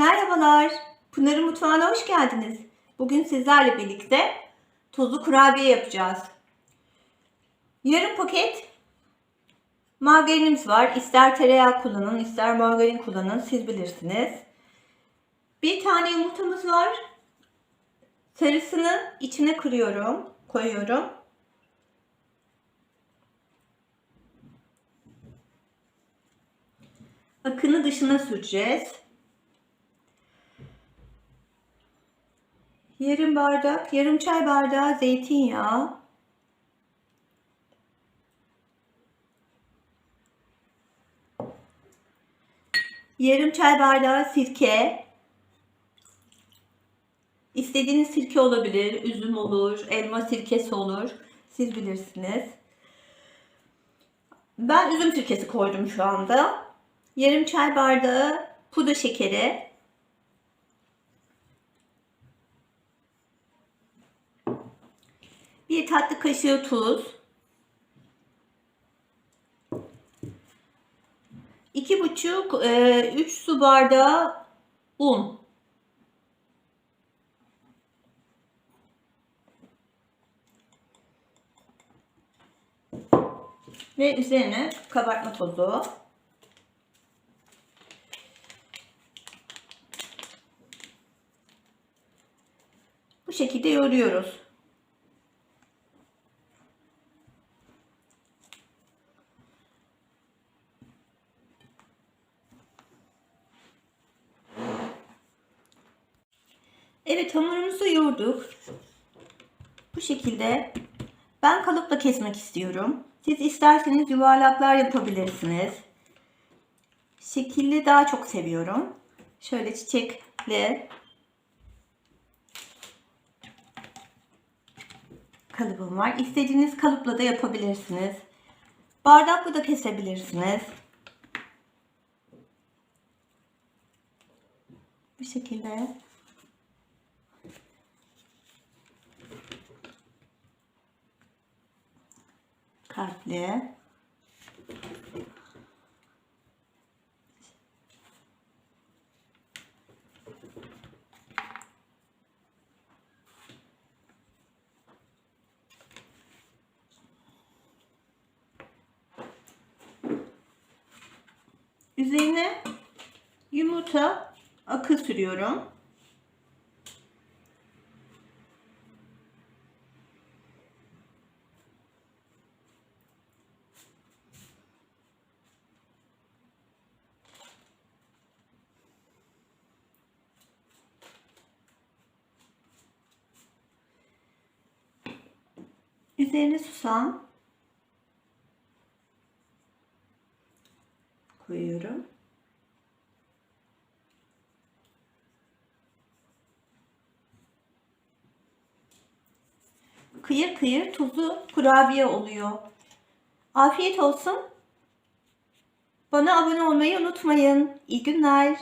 Merhabalar, Pınar'ın mutfağına hoş geldiniz. Bugün sizlerle birlikte tozlu kurabiye yapacağız. Yarım paket margarinimiz var. İster tereyağı kullanın, ister margarin kullanın, siz bilirsiniz. Bir tane yumurtamız var. Sarısını içine kırıyorum, koyuyorum. Akını dışına süreceğiz. Yarım bardak, yarım çay bardağı zeytinyağı. Yarım çay bardağı sirke. İstediğiniz sirke olabilir, üzüm olur, elma sirkesi olur. Siz bilirsiniz. Ben üzüm sirkesi koydum şu anda. Yarım çay bardağı pudra şekeri. Bir tatlı kaşığı tuz. iki buçuk, e, üç su bardağı un. Ve üzerine kabartma tozu. Bu şekilde yoğuruyoruz. Evet hamurumuzu yoğurduk. Bu şekilde ben kalıpla kesmek istiyorum. Siz isterseniz yuvarlaklar yapabilirsiniz. Şekilli daha çok seviyorum. Şöyle çiçekli kalıbım var. İstediğiniz kalıpla da yapabilirsiniz. Bardakla da kesebilirsiniz. Bu şekilde kalpli. Üzerine yumurta akı sürüyorum. Üzerine susam koyuyorum. Kıyır kıyır tuzlu kurabiye oluyor. Afiyet olsun. Bana abone olmayı unutmayın. İyi günler.